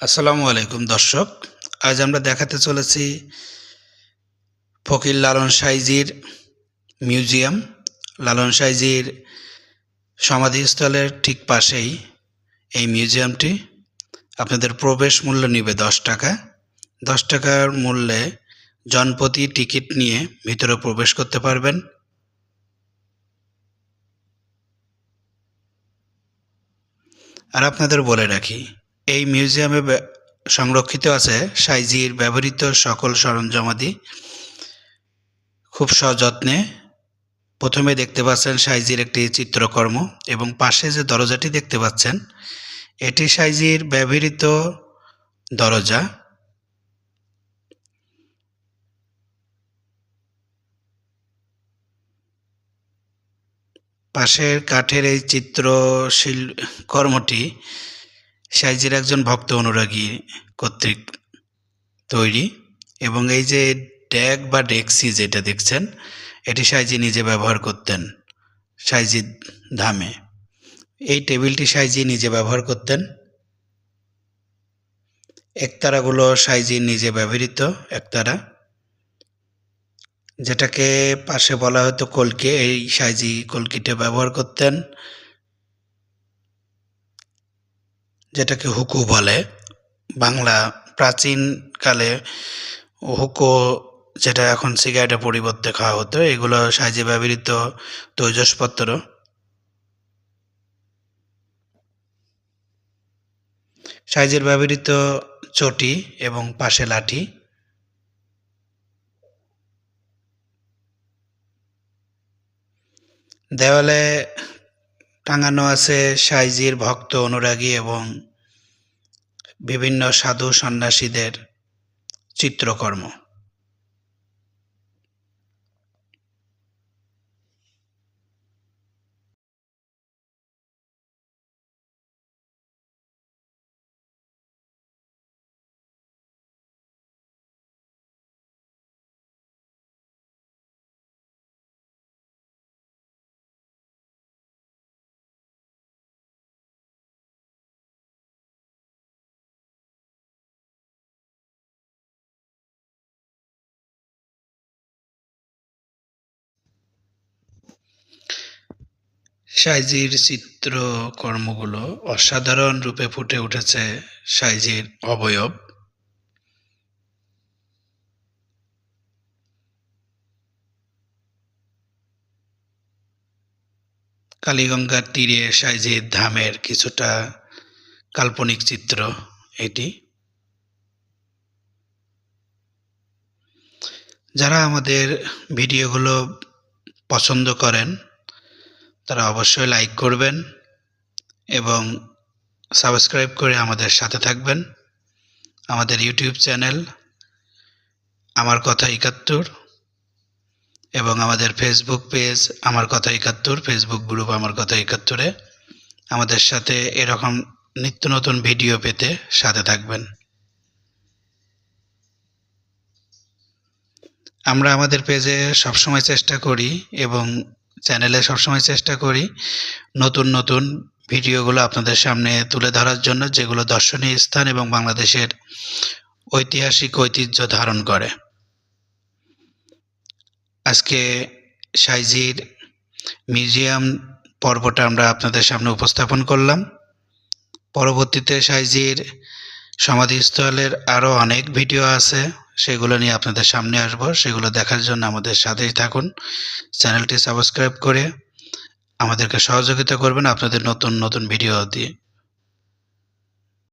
আসসালামু আলাইকুম, দর্শক। আজ আমরা দেখাতে চলেছি ফকির লালন সাইজির মিউজিয়াম। লালন সাইজির সমাধিস্থলের ঠিক পাশেই এই মিউজিয়ামটি। আপনাদের প্রবেশ মূল্য নেবে দশ টাকা। দশ টাকার মূল্যে জনপ্রতি টিকিট নিয়ে ভিতরে প্রবেশ করতে পারবেন। আর আপনাদের বলে রাখি এই মিউজিয়ামে সংরক্ষিত আছে সাইজির ব্যবহৃত সকল সরঞ্জামাদি। খুব সযত্নে প্রথমে দেখতে পাচ্ছেন সাইজির একটি চিত্রকর্ম এবং পাশে যে দরজাটি দেখতে পাচ্ছেন, এটি সাইজির ব্যবহৃত দরজা। পাশের কাঠের এই চিত্রশিল কর্মটি সাইজের একজন ভক্ত অনুরাগী কর্তৃক তৈরি এবং এই যে ড্যাগ বা ডেক্সি যেটা দেখছেন, এটি সাইজি নিজে ব্যবহার করতেন, সাইজি ধামে। এই টেবিলটি সাইজি নিজে ব্যবহার করতেন। একতারাগুলো সাইজি নিজে ব্যবহৃত, একতারা। যেটাকে পাশে বলা হতো কলকে, এই সাইজি কলকিটা ব্যবহার করতেন। যেটাকে হুকু বলে, বাংলা প্রাচীনকালে হুকো যেটা এখন সিগারেটের পরিবর্তে খাওয়া হতো, এগুলো সাহায্যে ব্যবহৃত তৈজসপত্র। সাইজের ব্যবহৃত চটি এবং পাশে লাঠি। দেওয়ালে টাঙানো আছে সাইজির ভক্ত অনুরাগী এবং বিভিন্ন সাধু সন্ন্যাসীদের চিত্রকর্ম। সাইজির চিত্রকর্মগুলো অসাধারণ রূপে ফুটে উঠেছে সাইজির অবয়ব। কালীগঙ্গার তীরে সাইজির ধামের কিছুটা কাল্পনিক চিত্র এটি। যারা আমাদের ভিডিওগুলো পছন্দ করেন তারা অবশ্যই লাইক করবেন এবং সাবস্ক্রাইব করে আমাদের সাথে থাকবেন। আমাদের ইউটিউব চ্যানেল আমার কথা একাত্তর এবং আমাদের ফেসবুক পেজ আমার কথা একাত্তর ফেসবুক গ্রুপ আমার কথা একাত্তরে আমাদের সাথে এরকম নিত্য নতুন ভিডিও পেতে সাথে থাকবেন। আমরা আমাদের পেজে সবসময় চেষ্টা করি এবং চ্যানেলে সবসময় চেষ্টা করি নতুন নতুন ভিডিওগুলো আপনাদের সামনে তুলে ধরার জন্য, যেগুলো দর্শনীয় স্থান এবং বাংলাদেশের ঐতিহাসিক ঐতিহ্য ধারণ করে। আজকে সাইজির মিউজিয়াম পর্বটা আমরা আপনাদের সামনে উপস্থাপন করলাম। পরবর্তীতে সাইজির সমাধিস্থলের আরও অনেক ভিডিও আছে। সেগুলো নিয়ে আপনাদের সামনে আসব। সেগুলো দেখার জন্য আমাদের সাথেই থাকুন। চ্যানেলটি সাবস্ক্রাইব করে আমাদেরকে সহযোগিতা করবেন। আপনাদের নতুন নতুন ভিডিও দিয়ে